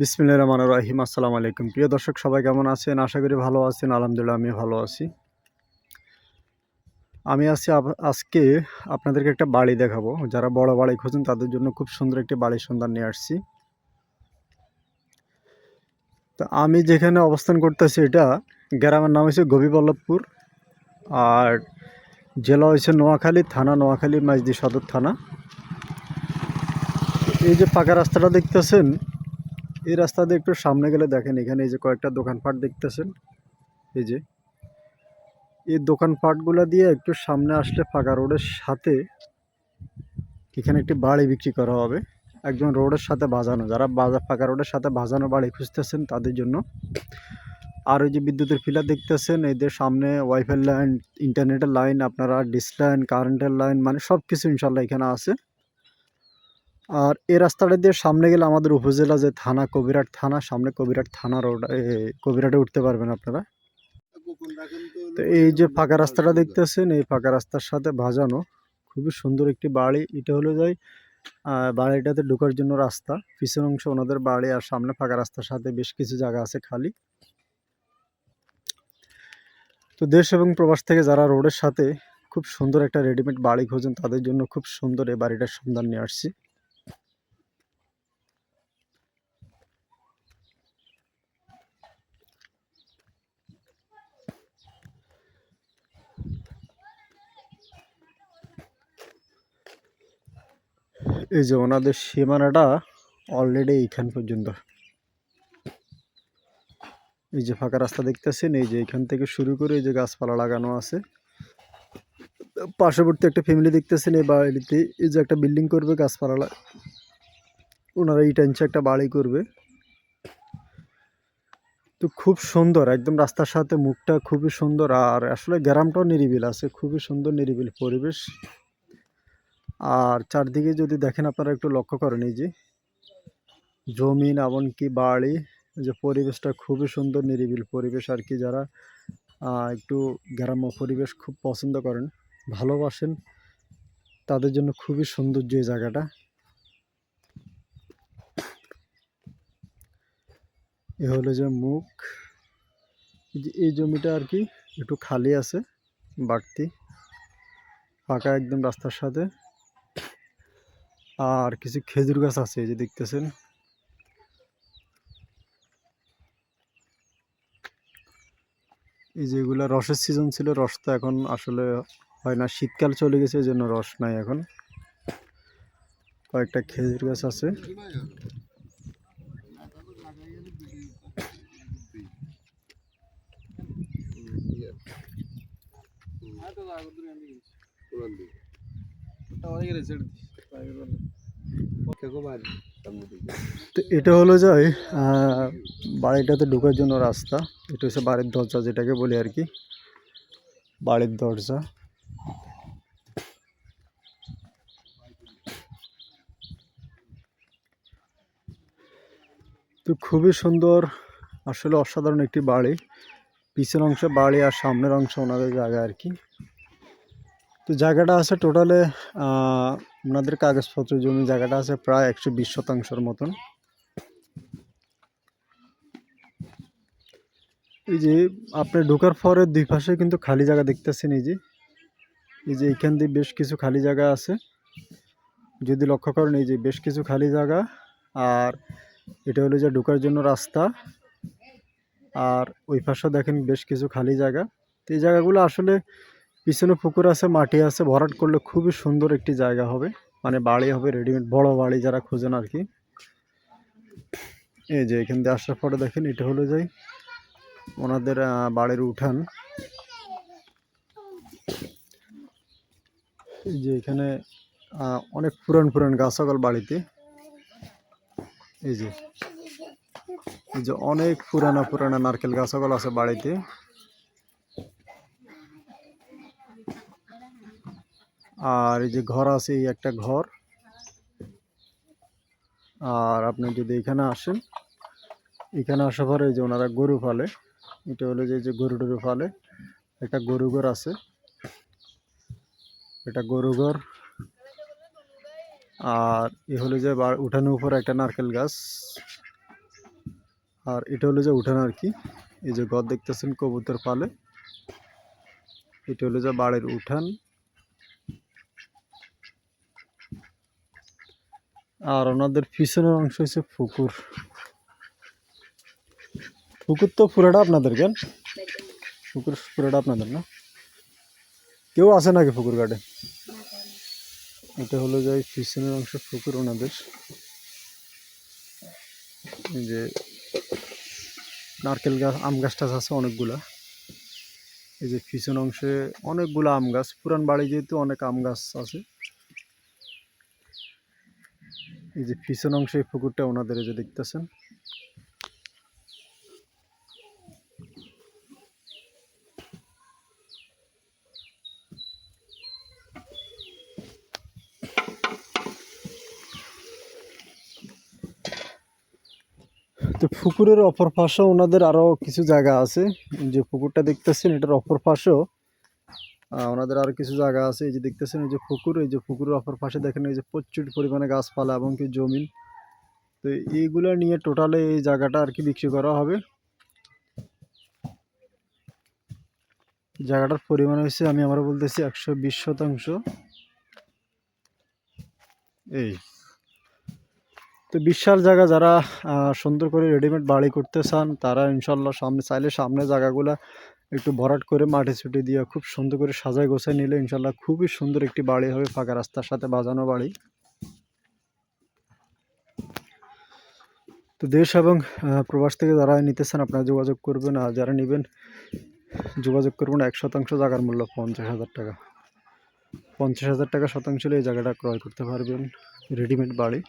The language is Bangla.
বিসমিল্লাহির রহমানির রহিম, আসসালামু আলাইকুম। প্রিয় দর্শক, সবাই কেমন আছেন? আশা করি ভালো আছেন। আলহামদুলিল্লাহ আমি ভালো আছি। আমি আছি আজকে আপনাদেরকে একটা বাড়ি দেখাবো। যারা বড় বাড়ি খুঁজেন তাদের জন্য খুব সুন্দর একটি বাড়ির সন্ধান নিয়ে আসছি। তো আমি যেখানে অবস্থান করতেছি, এটা গ্রামের নাম হচ্ছে গোপীবল্লভপুর। আর জেলা হয়েছে নোয়াখালী থানা, নোয়াখালী মাইজদি সদর থানা। এই যে পাকা রাস্তাটা দেখতেছেন এই রাস্তা দিয়ে একটু সামনে গেলে দেখেন, এখানে এই যে কয়েকটা দোকানপাট দেখতেছেন। এই যে, এই দোকানপাটগুলো দিয়ে একটু সামনে আসলে ফাঁকা রোডের সাথে এখানে একটি বাড়ি বিক্রি করা হবে। একজন রোডের সাথে বাজানো, যারা বাজার ফাঁকা রোডের সাথে বাজানো বাড়ি খুঁজতেছেন, তাদের জন্য। আর ওই যে বিদ্যুতের ফিলার দেখতেছেন এদের সামনে ওয়াইফাই লাইন ইন্টারনেটের লাইন আপনারা ডিস লাইন কারেন্টের লাইন মানে সব কিছু ইনশাল্লাহ এখানে আছে। আর এই রাস্তাটা দিয়ে সামনে গেলে আমাদের উপজেলা যে থানা কবিরাট থানা, সামনে কবিরাট থানা রোড কবিরাটে উঠতে পারবেন আপনারা। তো এই যে ফাঁকা রাস্তাটা দেখতেছেন, এই ফাঁকা রাস্তার সাথে ভাজানো খুবই সুন্দর একটি বাড়ি। এটা হলো যাই বাড়িটাতে ঢোকার জন্য রাস্তা। পিছন অংশ ওনাদের বাড়ি আর সামনে ফাঁকা রাস্তার সাথে বেশ কিছু জায়গা আছে খালি। তো দেশ এবং প্রবাস থেকে যারা রোডের সাথে খুব সুন্দর একটা রেডিমেড বাড়ি খোঁজেন, তাদের জন্য খুব সুন্দর এই বাড়িটার সন্ধান নিয়ে আসছি। এই যে ওনাদের সীমানাটা অলরেডি এইখান পর্যন্ত। এই যে ফাঁকা রাস্তা দেখতেছেন, এই যে এখান থেকে শুরু করে এই যে গাছপালা লাগানো আছে। পার্শ্ববর্তী একটা ফ্যামিলি দেখতেছেন, এই বাড়িতে এই যে একটা বিল্ডিং করবে, গাছপালা ওনারা এই টাইমছে একটা বাড়ি করবে। তো খুব সুন্দর, একদম রাস্তার সাথে মুখটা খুবই সুন্দর, আর আসলে গ্রামটাও নিরিবিল আছে, খুবই সুন্দর নিরিবিল পরিবেশ। আর চারদিকে যদি দেখেন আপনারা একটু লক্ষ্য করেন, এই যে জমিন এমনকি বাড়ি যে পরিবেশটা খুবই সুন্দর, নিরিবিল পরিবেশ আর কি, যারা একটু গ্রাম্য পরিবেশ খুব পছন্দ করেন, ভালোবাসেন, তাদের জন্য খুবই সৌন্দর্য এই জায়গাটা। এ হলো যে মুখ এই জমিটা আর কি একটু খালি আছে, বাড়তি, ফাঁকা একদম রাস্তার সাথে। আর কিছু খেজুর গাছ আছে এই যে দেখতেছেন। এই যে এগুলা রসের সিজন ছিল, রস তো এখন আসলে হয় না। শীতকাল চলে গেছে এই জন্য রস নাই এখন। কয়েকটা খেজুর গাছ আছে। তো এটা হলো যায় বাড়িটাতে ঢোকার জন্য রাস্তা। এটা হচ্ছে বাড়ির দরজা যেটাকে বলি আর কি। বাড়ির দরজা। তো খুবই সুন্দর, আসলে অসাধারণ একটি বাড়ি। পিছনের অংশে বাড়ি আর সামনের অংশ ওনাদের জায়গা আর কি। তো জায়গাটা আছে টোটালে ওনাদের কাগজপত্র জমি। জায়গাটা আছে প্রায় একশো বিশ শতাংশের মতন। এই যে আপনি ঢোকার পরে দুই পাশে কিন্তু খালি জায়গা দেখতেছেন এই যে। এই যে এইখান দিয়ে বেশ কিছু খালি জায়গা আছে। যদি লক্ষ্য করেন, এই যে বেশ কিছু খালি জায়গা। আর এটা হলো যে ঢোকার জন্য রাস্তা। আর ওই পাশে দেখেন বেশ কিছু খালি জায়গা। তো এই জায়গাগুলো আসলে পিছনে পুকুর আছে, মাটি আছে, ভরাট করলে খুবই সুন্দর একটি জায়গা হবে। মানে বাড়ি হবে রেডিমেড বড় বাড়ি যারা খোঁজেন আর কি। এই যে এখান দিয়ে আসার পরে দেখেন, এটা হলো যাই ওনাদের বাড়ির উঠান। এই যে এখানে অনেক পুরান পুরান গাছাগল বাড়িতে। এই যে এই যে অনেক পুরানা পুরানা নারকেল গাছাগল আছে বাড়িতে। আর এই যে ঘর আছে, এই একটা ঘর। আর আপনি যদি এখানে আসেন, এখানে আসার পরে যে ওনারা গরু ফালে এটা হলো যে যে গরু টরু ফালে একটা গরু ঘর আছে। এটা গরু ঘর। আর এ হলো যে উঠানের উপর একটা নারকেল গাছ। আর এটা হলো যে উঠান আর কি। এই যে ঘর দেখতেছেন কবুতর পালে। এটা হলো যে বাড়ির উঠান। আর ওনাদের পিছনের অংশ হচ্ছে পুকুর। পুকুর তো পুরোটা আপনাদের, কেন? পুকুর পুরোটা আপনাদের না? কেউ আছে নাকি পুকুর ঘাটে? এটা হলো যে পিছনের অংশ পুকুর ওনাদের। এই যে নারকেল গাছ, আম গাছ টাছ আছে অনেকগুলা। এই যে পিছন অংশে অনেকগুলো আম গাছ। পুরান বাড়ি যেহেতু অনেক আম গাছ আছে। এই যে পিছন অংশে পুকুরটা ওনাদের যে দেখতেছেন। তো পুকুরের অপর পাশেও ওনাদের আরও কিছু জায়গা আছে। যে পুকুরটা দেখতেছেন, এটার অপর পাশেও ওনাদের আর কিছু জায়গা আছে। এই যে দেখতেছেন, এই যে পুকুর, এই যে পুকুরের অপর পাশে দেখেন, এই যে প্রচুর পরিমাণে গাছপালা এবং কি জমিন। তো এইগুলো নিয়ে টোটালে এই জায়গাটা আর কি বিক্রি করা হবে। জায়গাটার পরিমাণ হয়েছে, আমি আমরা বলতেছি, একশো বিশ শতাংশ। এই। তো বিশাল জায়গা যারা সুন্দর করে রেডিমেড বাড়ি করতে চান, তারা ইনশাল্লাহ সামনে, চাইলে সামনে জায়গাগুলা একটু ভরাট করে মাটি ছুটি দিয়ে খুব সুন্দর করে সাজায় গোছায় নিলে ইনশাল্লাহ খুবই সুন্দর একটি বাড়ি হবে, ফাঁকা রাস্তার সাথে বাজানো বাড়ি। তো দেশ এবং প্রবাস থেকে যারা নিতেছেন আপনারা যোগাযোগ করবেন আর যারা নেবেন যোগাযোগ করবেন এক শতাংশ জায়গার মূল্য পঞ্চাশ হাজার টাকা। পঞ্চাশ হাজার টাকা শতাংশ এই জায়গাটা ক্রয় করতে পারবেন রেডিমেড বাড়ি।